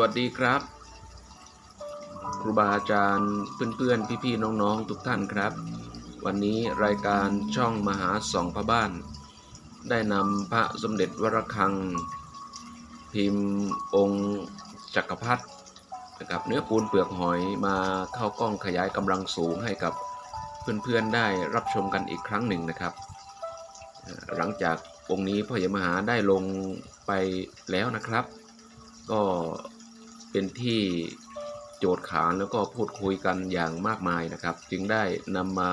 วัสดีครับ ครูบาอาจารย์เพื่อนๆ พี่ๆ น้องๆ ทุกท่านครับ วันนี้รายการช่องมหาสองพระบ้าน ได้นำพระสมเด็จวรคัง พิมพ์องค์จักรพรรดินะครับเนื้อปูนเปลือกหอยมาเข้ากล้องขยายกำลังสูงให้กับเพื่อนๆ ได้รับชมกันอีกครั้งหนึ่งนะครับ หลังจากองค์นี้พ่อใหญ่มหาได้ลงไปแล้วนะครับ ก็ เป็นที่โจทย์ขานแล้วก็พูดคุยกันอย่างมากมายนะครับ จึงได้นำมา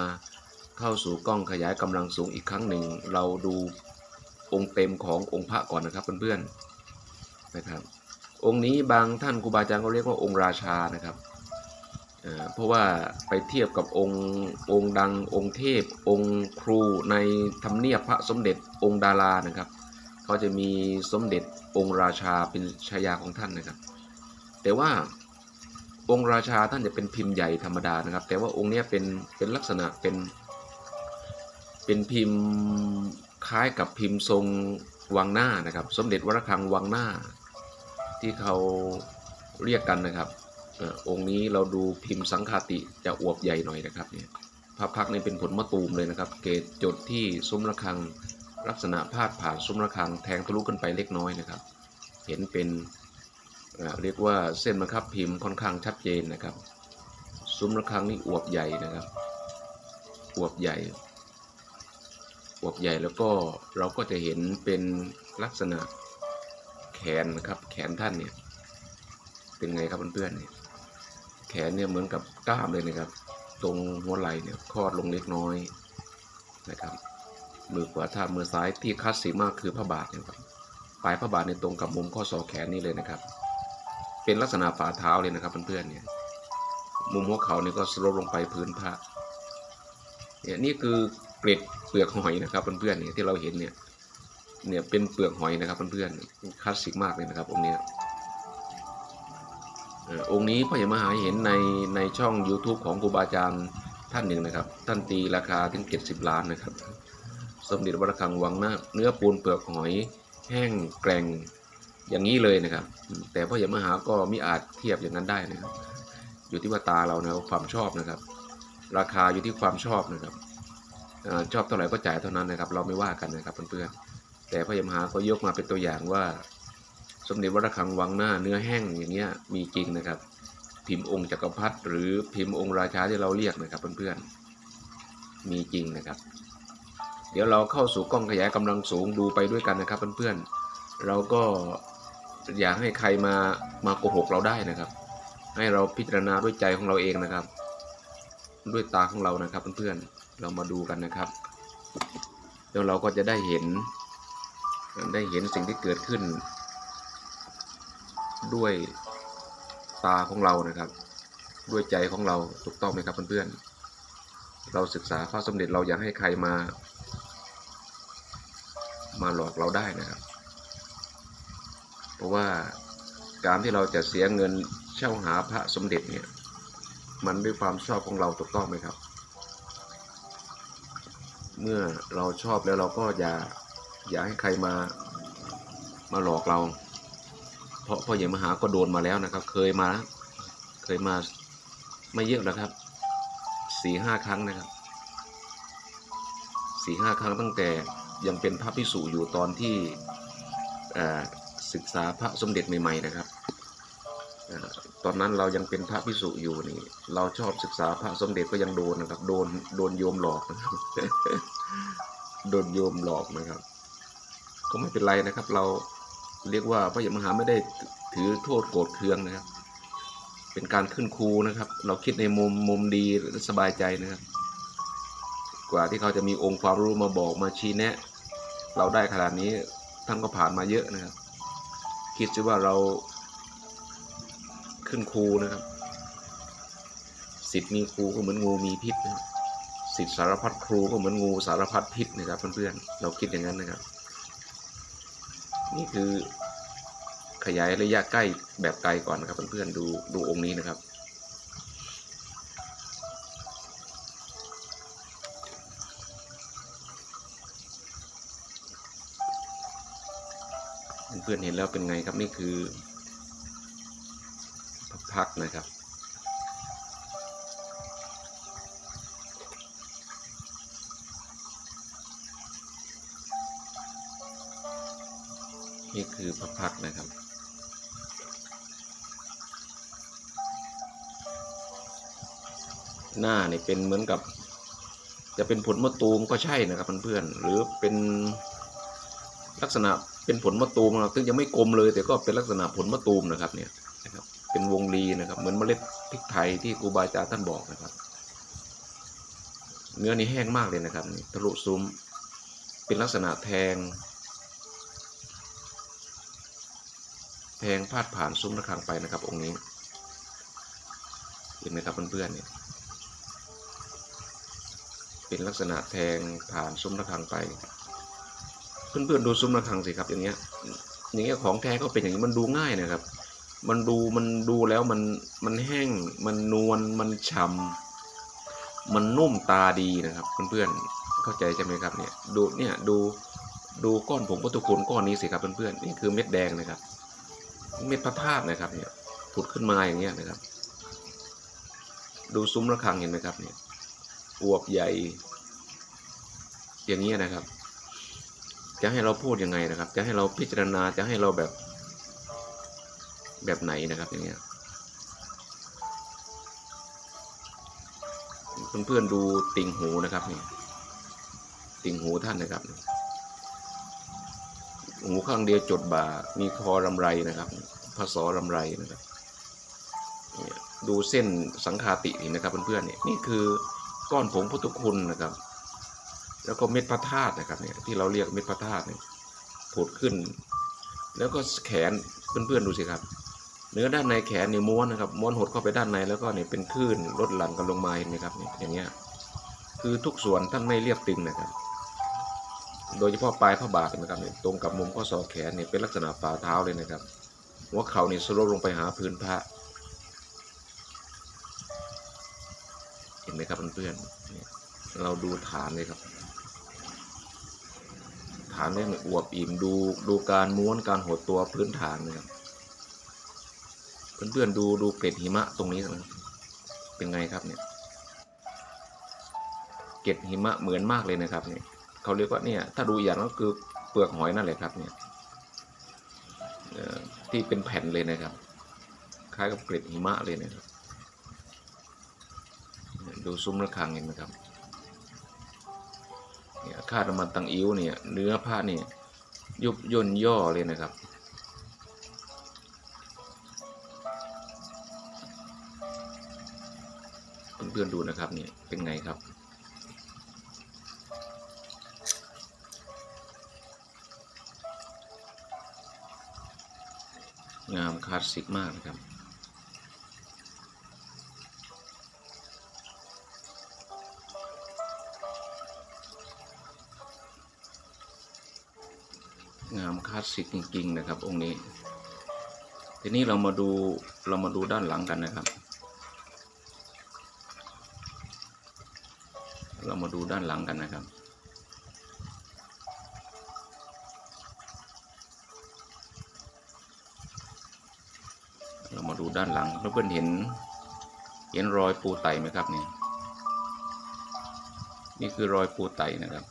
เข้าสู่กล้องขยายกำลังสูงอีกครั้งหนึ่ง เราดูองค์เต็มขององค์พระก่อนนะครับเพื่อนๆนะครับ องค์นี้บางท่านครูบาอาจารย์ก็เรียกว่าองค์ราชานะครับเอ่อเพราะว่าไปเทียบกับองค์องค์ดังองค์เทพ องค์ครูในธรรมเนียบพระสมเด็จองค์ดารานะครับเขาจะมีสมเด็จองค์ราชาเป็นชายาของท่านนะครับ แต่ว่าองค์ราชาท่านจะเป็นพิมพ์ใหญ่ธรรมดานะครับ แต่ว่าองค์นี้เป็นเป็นลักษณะเป็นเป็นพิมพ์คล้ายกับพิมพ์ทรงวังหน้านะครับ สมเด็จวรคังวังหน้า ที่เขาเรียกกันนะครับอองค์นี้เราดูพิมพ์สังคาติจะอวบใหญ่หน่อยนะครับเนี่ยพระพักนี่เป็นผลมะตูมเลยนะครับ เกตจดที่ซุ้มระฆังลักษณะพาดผ่านซุ้มระฆังแทงทะลุขึ้นไปเล็กน้อยนะครับ เห็นเป็น เรียกว่าเส้นบังคับพิมพ์ค่อนข้างชัดเจนนะครับ ซุ้มระฆังนี่อวบใหญ่นะครับ อวบใหญ่ อวบใหญ่แล้วก็เราก็จะเห็นเป็นลักษณะแขนนะครับ แขนท่านเนี่ย เป็นไงครับเพื่อนๆเนี่ยแขนเนี่ยเหมือนกับกล้ามเลยนะครับ ตรงหัวไหล่เนี่ยคลอดลงเล็กน้อยนะครับมือขวาท่ามือซ้ายที่คลาสสิกมากคือพระบาทนี่ยครับปลายพระบาทในยตรงกับมุมข้อศอกแขนนี่เลยนะครับ เป็นลักษณะฝ่าเท้าเลยนะครับเพื่อนๆเนี่ยมุมหัวเข่านี่ก็สลปลงไปพื้นผ้าเนี่ยนี่คือเกล็ดเปลือกหอยนะครับเพื่อนๆเนี่ยที่เราเห็นเนี่ยเนี่ยเป็นเปลือกหอยนะครับเพื่อนๆคลาสสิกมากเลยนะครับองค์นี้ยเอ่อองค์นี้พ่อใหญ่มหาเห็นในในช่อง YouTube ของครูบาอาจารย์ท่านหนึ่งนะครับ ท่านตีราคาถึง 70 ล้านนะครับ สมเด็จวัดระฆังวังหน้าเนื้อปูนเปลือกหอย แห้งแกร่ง อย่างนี้เลยนะครับ แต่พ่อใหญ่มหาก็มิอาจเทียบอย่างนั้นได้นะครับ อยู่ที่ว่าตาเรานะความชอบนะครับ ราคาอยู่ที่ความชอบนะครับชอบเท่าไหร่ก็จ่ายเท่านั้นนะครับ เราไม่ว่ากันนะครับเพื่อนๆแต่พ่อใหญ่มหาก็ยกมาเป็นตัวอย่างว่า สมเด็จวัดระฆังวังหน้าเนื้อแห้งอย่างเงี้ยมีจริงนะครับ พิมพ์องค์จักรพรรดิหรือพิมพ์องค์ราชาที่เราเรียกนะครับเพื่อนๆมีจริงนะครับ เดี๋ยวเราเข้าสู่กล้องขยายกำลังสูงดูไปด้วยกันนะครับเพื่อนๆเราก็ อยากให้ใครมามาโกหกเราได้นะครับ ให้เราพิจารณาด้วยใจของเราเองนะครับ ด้วยตาของเรานะครับเพื่อนๆเรามาดูกันนะครับเดี๋ยวเราก็จะได้เห็น ได้เห็นสิ่งที่เกิดขึ้น ด้วยตาของเรานะครับ ด้วยใจของเราถูกต้องไหมครับเพื่อนๆเราศึกษาพระสมเด็จเราอยากให้ใครมา มาหลอกเราได้นะครับ ราะว่าการที่เราจะเสียเงินเช่าหาพระสมเด็จเนี่ย มันด้วยความชอบของเราถูกต้องไหมครับ เมื่อเราชอบแล้วเราก็อย่าอย่าให้ใครมามาหลอกเรา เพราะพ่อใหญ่มหาก็โดนมาแล้วนะครับ เคยมา เคยมาไม่เยอะนะครับสี่ห้าครั้งนะครับสี่ห้าครั้งตั้งแต่ยังเป็นพระพิสุอยู่ตอนที่อ่อ ศึกษาพระสมเด็จใหม่ๆนะครับตอนนั้นเรายังเป็นพระพิสุอยู่นี่ เราชอบศึกษาพระสมเด็จก็ยังโดนนะครับ โดนโดนโยมหลอกนะครับโดนโยมหลอกนะครับ ก็ไม่เป็นไรนะครับ เราเรียกว่าพระยมหาไม่ได้ถือโทษโกรธเคืองนะครับ เป็นการขึ้นครูนะครับ เราคิดในมุมมุมดีและสบายใจนะครับ กว่าที่เขาจะมีองค์ความรู้มาบอกมาชี้แนะ เราได้ขนาดนี้ท่านก็ผ่านมาเยอะนะครับ คิดซิว่าเราขึ้นครูนะครับสิทธิ์มีครูก็เหมือนงูมีพิษนะครับสิทธิ์สารพัดครูก็เหมือนงูสารพัดพิษนะครับเพื่อนๆเราคิดอย่างนั้นนะครับ นี่คือขยายระยะใกล้แบบไกลก่อนนะครับเพื่อนๆดูดูองค์นี้นะครับ เพื่อนๆเห็นแล้วเป็นไงครับนี่คือพักนะครับ นี่คือพระพักนะครับหน้าเนี่ยเป็นเหมือนกับ จะเป็นผลมะตูมก็ใช่นะครับเพื่อนๆหรือเป็นลักษณะ เป็นผลมะตูมนะครับซึ่งยังไม่กลมเลย แต่ก็เป็นลักษณะผลมะตูมนะครับเนี่ยนะครับ เป็นวงรีนะครับ เหมือนเมล็ดพริกไทยที่ครูบาอาจารย์ท่านบอกนะครับ เนื้อนี่แห้งมากเลยนะครับทะลุซุ้มเป็นลักษณะแทง แทงพาดผ่านซุ้มระฆังไปนะครับ องค์นี้เห็นไหมครับเพื่อนๆเนี่ยเป็นลักษณะแทงผ่านซุ้มระฆังไป เพื่อนๆดูซุ้มระฆังสิครับอย่างเงี้ยอย่างเงี้ยของแท้ก็เป็นอย่างนี้มันดูง่ายนะครับ มันดูมันดูแล้วมันมันแห้งมันนวลมันฉ่ำมันนุ่มตาดีนะครับ เพื่อนๆเข้าใจใช่ไหมครับเนี่ยดูเนี่ยดูดูก้อนผงพุทธคุณก้อนนี้สิครับเพื่อนๆนี่คือเม็ดแดงนะครับ เม็ดพระธาตุนะครับเนี่ยผุดขึ้นมาอย่างเงี้ยนะครับ ดูซุ้มระฆังเห็นไหมครับเนี่ยอวบใหญ่ อย่างเงี้ยนะครับ จะให้เราพูดยังไงนะครับ จะให้เราพิจารณาจะให้เราแบบแบบไหนนะครับอย่างเงี้ยเพื่อนๆดูติ่งหูนะครับนี่ติ่งหูท่านนะครับหูข้างเดียวจดบ่า มีคอรำไรนะครับพศรำไรนะครับดูเส้นสังคาติเห็นนะครับเพื่อนๆเนี่ยนี่คือก้อนผงพุทธคุณนะครับ แล้วก็เม็ดพระธาตุนะครับเนี่ยที่เราเรียกเม็ดพระธาตุเนี่ยผุดขึ้น แล้วก็แขนเพื่อนๆดูสิครับ เนื้อด้านในแขนเนี่ยม้วนนะครับม้วนหดเข้าไปด้านในแล้วก็เนี่ยเป็นคลื่นลดหลั่นกันลงมาเห็นไหมครับเนี่ยอย่างเงี้ยคือทุกส่วนท่านไม่เรียบตึงนะครับ โดยเฉพาะปลายพระบาทนะครับเนี่ยตรงกับมุมข้อศอกแขนเนี่ยเป็นลักษณะฝ่าเท้าเลยนะครับหัวเข่าเนี่ยสโลปลงไปหาพื้นพระเห็นไหมครับเพื่อนๆเราดูฐานเลยครับ ฐานเนี่ยอวบอิ่มดูดูการม้วนการหดตัวพื้นฐานนะครับเพื่อนๆดูดูเกล็ดหิมะตรงนี้นะเป็นไงครับเนี่ยเกล็ดหิมะเหมือนมากเลยนะครับเนี่ยเขาเรียกว่าเนี่ยถ้าดูอย่างก็คือเปลือกหอยนั่นแหละครับเนี่ยที่เป็นแผ่นเลยนะครับคล้ายกับเกล็ดหิมะเลยนะครับเนี่ยดูซุ้มระฆังเห็นไหมครับ เนี่ยคาดน้ำมันตังอิ้วเนี่ยเนื้อผ้าเนี่ยยุบย่นย่อเลยนะครับ เพื่อนๆดูนะครับเนี่ยเป็นไงครับงามคลาสสิกมากนะครับ ลาสสิกจริง ๆ นะครับ องค์นี้ ทีนี้เรามาดูเรามาดูด้านหลังกันนะครับ เรามาดูด้านหลังกันนะครับเรามาดูด้านหลังเพื่อนๆเห็น เห็นรอยปูไตไหมครับเนี่ยนี่คือรอยปูไตนะครับ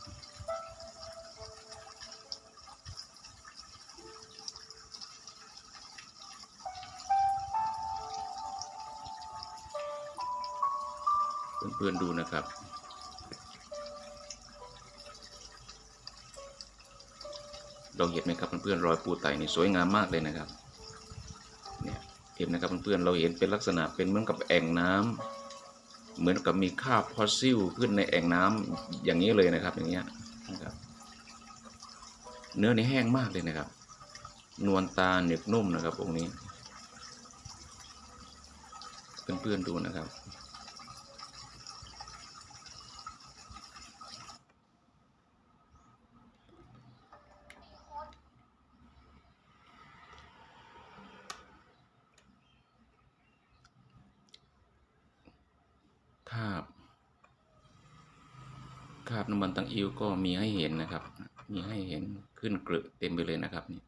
พื่อนๆดูนะครับ เราเห็นไหมครับเพื่อนๆรอยปูไตนี่สวยงามมากเลยนะครับ เนี่ยเห็นนะครับเพื่อนๆเราเห็นเป็นลักษณะเป็นเหมือนกับแอ่งน้ำเหมือนกับมีคราบฟอสซิลขึ้นในแอ่งน้ำอย่างนี้เลยนะครับ อย่างเงี้ยนะครับ เนื้อนี่แห้งมากเลยนะครับ นวลตาเหน็บนุ่มนะครับองค์นี้ เพื่อนๆดูนะครับ คราบคราบ น้ำมันตังอิวก็มีให้เห็นนะครับ มีให้เห็นขึ้นเกลือเต็มไปเลยนะครับนี่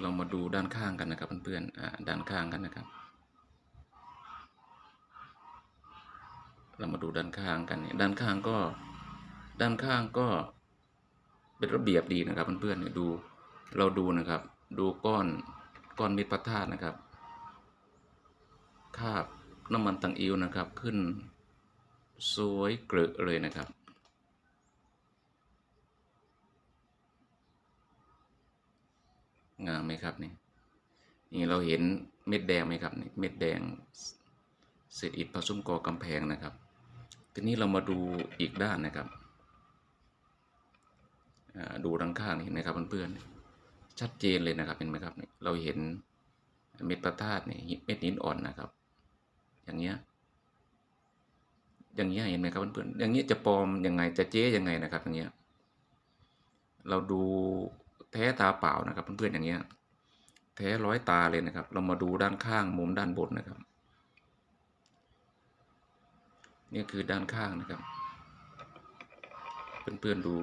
เรามาดูด้านข้างกันนะครับเพื่อนๆด้านข้างกันนะครับ เรามาดูด้านข้างกันเนี่ยด้านข้างก็ด้านข้างก็เป็นระเบียบดีนะครับเพื่อนๆเนี่ยดูเราดูนะครับ ดูก้อนก้อนเม็ดพระธาตุนะครับคาบน้ำมันตังอิวนะครับขึ้น สวยเกลือเลยนะครับ งามไหมครับนี่นี่เราเห็นเม็ดแดงไหมครับนี่เม็ดแดงเศษอิฐผสมกอกำแพงนะครับ ทีนี้เรามาดูอีกด้านนะครับดูด้านข้างนี่เห็นไหมครับเพื่อนๆชัดเจนเลยนะครับเห็นไหมครับนี่เราเห็นเม็ดพระธาตุนี่เม็ดหินอ่อนนะครับ อย่างเงี้ย อย่างเงี้ยเห็นไหมครับเพื่อนๆอย่างเงี้ยจะปลอมยังไงจะเจ๊ยังไงนะครับอย่างเงี้ยเราดูแท้ตาเปล่านะครับ เพื่อนๆอย่างเงี้ยแท้ร้อยตาเลยนะครับ เรามาดูด้านข้างมุมด้านบนนะครับ นี่คือด้านข้างนะครับ เพื่อนๆดู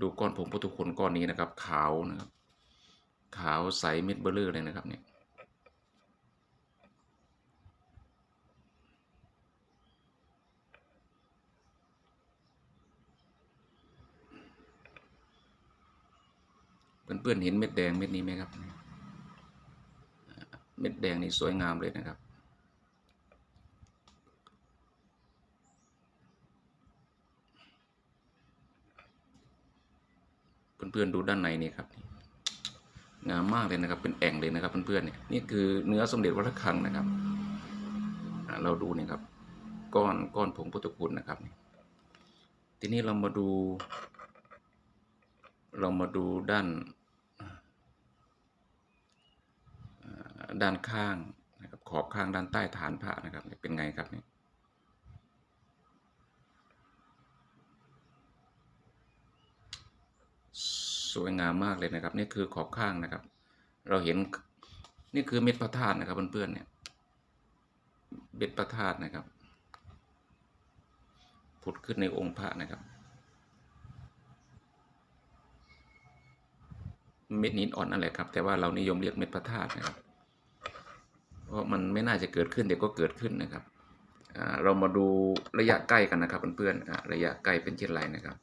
ดูก้อนผงพุทธคุณก้อนนี้นะครับ ขาวนะครับ ขาวใสเม็ดเบลเลอร์เลยนะครับเนี่ย เพื่อนๆเห็นเม็ดแดงเม็ดนี้ไหมครับ เม็ดแดงนี่สวยงามเลยนะครับ เพื่อนๆดูด้านในนี่ครับงามมากเลยนะครับ เป็นแอ่งเลยนะครับเพื่อนๆเนี่ยนี่คือเนื้อสมเด็จวัดระฆังนะครับ เราดูนี่ครับ ก้อนก้อนผงพุทธคุณนะครับ ทีนี้เรามาดู เรามาดูด้านด้านข้างนะครับขอบข้างด้านใต้ฐานพระนะครับเป็นไงครับเนี่ยสวยงามมากเลยนะครับ นี่คือขอบข้างนะครับ เราเห็นนี่คือเม็ดพระธาตุนะครับเพื่อนๆเนี่ยเม็ดพระธาตุนะครับ ผุดขึ้นในองค์พระนะครับ เม็ดหินอ่อนนั่นแหละครับ แต่ว่าเรานิยมเรียกเม็ดพระธาตุนะครับ เพราะมันไม่น่าจะเกิดขึ้นแต่ก็เกิดขึ้นนะครับเรามาดูระยะใกล้กันนะครับเพื่อนๆระยะใกล้เป็นเช่นไรนะครับ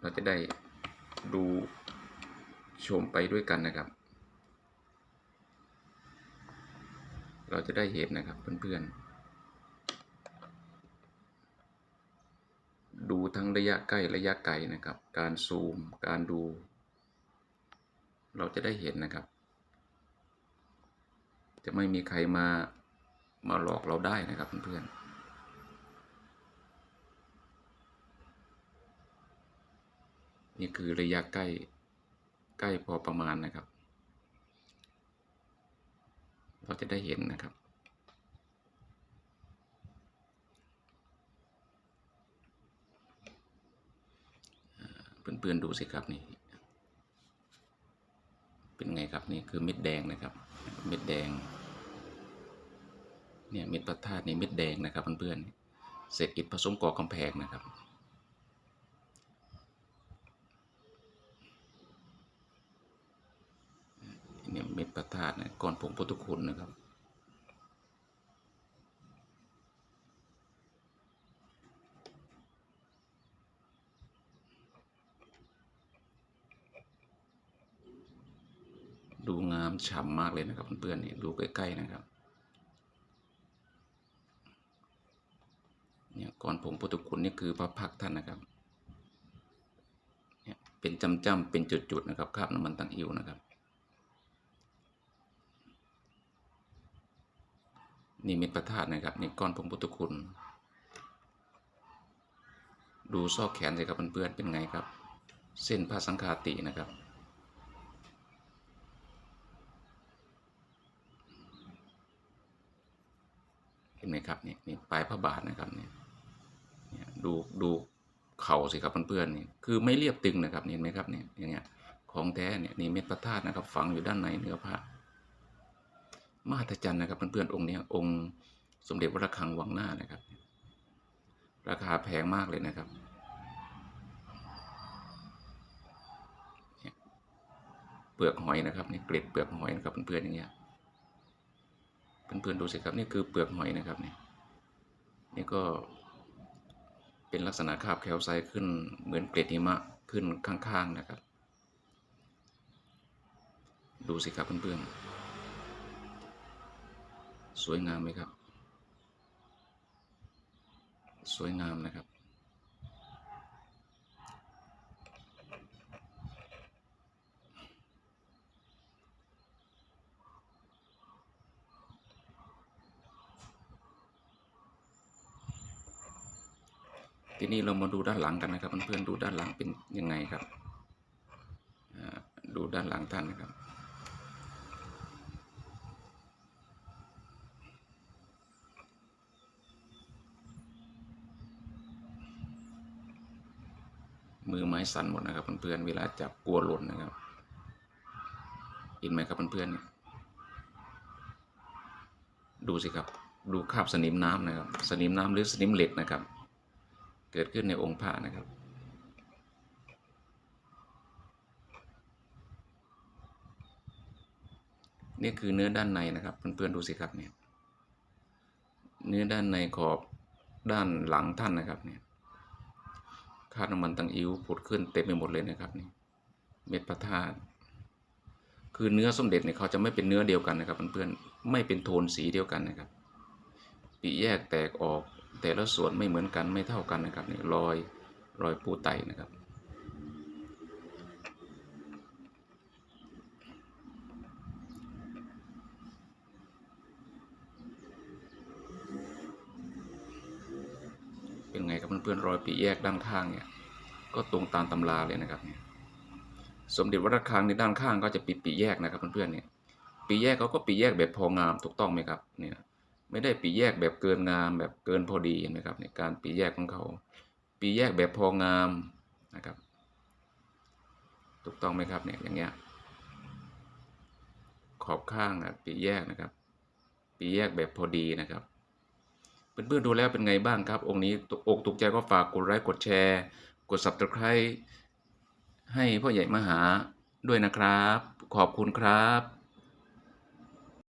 เราจะได้ดูชมไปด้วยกันนะครับ เราจะได้เห็นนะครับเพื่อนๆ ดู ทั้งระยะใกล้ระยะไกลนะครับ การซูม การดู เราจะได้เห็นนะครับ จะไม่มีใครมามาหลอกเราได้นะครับเพื่อนๆนี่คือระยะใกล้ใกล้พอประมาณนะครับ เราจะได้เห็นนะครับ เพื่อนๆดูสิครับนี่ เป็นไงครับนี่คือเม็ดแดงนะครับ เม็ดแดง เนี่ยเม็ดพระธาตุนี่เม็ดแดงนะครับเพื่อนๆเศษอิฐผสมก่อกำแพงนะครับเนี่ยเม็ดพระธาตุนี่ยก้อนผงพุทธคุณนะครับ ดูงาม ฉ่ำมากเลยนะครับเพื่อนๆนี่ดูใกล้ๆนะครับเนี่ยก้อนผงพุทธคุณนี่คือพระพักท่านนะครับเนี่ยเป็นจำๆเป็นจุดๆนะครับคราบน้ำมันตังอิวนะครับ นี่เม็ดพระธาตุนะครับนี่ก้อนผงพุทธคุณ ดูซอกแขนสิครับเพื่อนๆเป็นไงครับ เส้นพระสังฆาตินะครับ ห็นไหมครับนี่นี่ปลายพระบาทนะครับเนี่ยดูดูเข่าสิครับเพื่อนๆนี่คือไม่เรียบตึงนะครับนี่เห็นไหมครับเนี่ยอย่างเงี้ยของแท้เนี่ยนี่เม็ดพระธาตุนะครับฝังอยู่ด้านในเนื้อพระมหัศจรรย์นะครับเพื่อนๆองค์เนี้ยองค์สมเด็จพระระฆังวังหน้านะครับ ราคาแพงมากเลยนะครับเปลือกหอยนะครับนี่เกล็ดเปลือกหอยนะครับเพื่อนๆอย่างเงี้ย เพื่อนๆดูสิครับนี่คือเปลือกหอยนะครับนี่นี่ก็เป็นลักษณะคาบแคลไซต์ขึ้นเหมือนเกล็ดหิมะขึ้นข้างๆนะครับ ดูสิครับเพื่อนๆสวยงามไหมครับ สวยงามนะครับ ทีนี้เรามาดูด้านหลังกันนะครับเพื่อนๆดูด้านหลังเป็นยังไงครับดูด้านหลังท่านนะครับ มือไม้สั่นหมดนะครับเพื่อนๆเวลาจับกลัวหล่นนะครับเห็นไหมครับเพื่อนๆเนี่ยดูสิครับดูคราบสนิมน้ำนะครับ สนิมน้ำหรือสนิมเหล็กนะครับ เกิดขึ้นในองค์พระนะครับนี่คือเนื้อด้านในนะครับเพื่อนๆดูสิครับเนี่ยเนื้อด้านในขอบด้านหลังท่านนะครับเนี่ยคาบน้ำมันตังอิ้วผุดขึ้นเต็มไปหมดเลยนะครับนี่เม็ดพระธาตุคือเนื้อสมเด็จเนี่ยเขาจะไม่เป็นเนื้อเดียวกันนะครับเพื่อนๆไม่เป็นโทนสีเดียวกันนะครับปีแยกแตกออก แต่ละส่วนไม่เหมือนกันไม่เท่ากันนะครับนี่รอยรอยปูไตนะครับ เป็นไงครับเพื่อนๆรอยปีแยกด้านข้างเนี่ยก็ตรงตามตำราเลยนะครับเนี่ยสมเด็จวัดระฆังในด้านข้างก็จะปีปีแยกนะครับเพื่อนๆเนี่ยปีแยกเขาก็ปีแยกแบบพองามถูกต้องไหมครับเนี่ย ไม่ได้ปีแยกแบบเกินงามแบบเกินพอดีเห็นไหมครับในการปีแยกของเขา ปีแยกแบบพองามนะครับ ถูกต้องไหมครับเนี่ยอย่างเงี้ยขอบข้างนะปีแยกนะครับ ปีแยกแบบพอดีนะครับเพื่อนๆดูแล้วเป็นไงบ้างครับ องค์นี้อกถูกใจก็ฝากกดไลค์กดแชร์ กด subscribe ให้พ่อใหญ่มหาด้วยนะครับ ขอบคุณครับ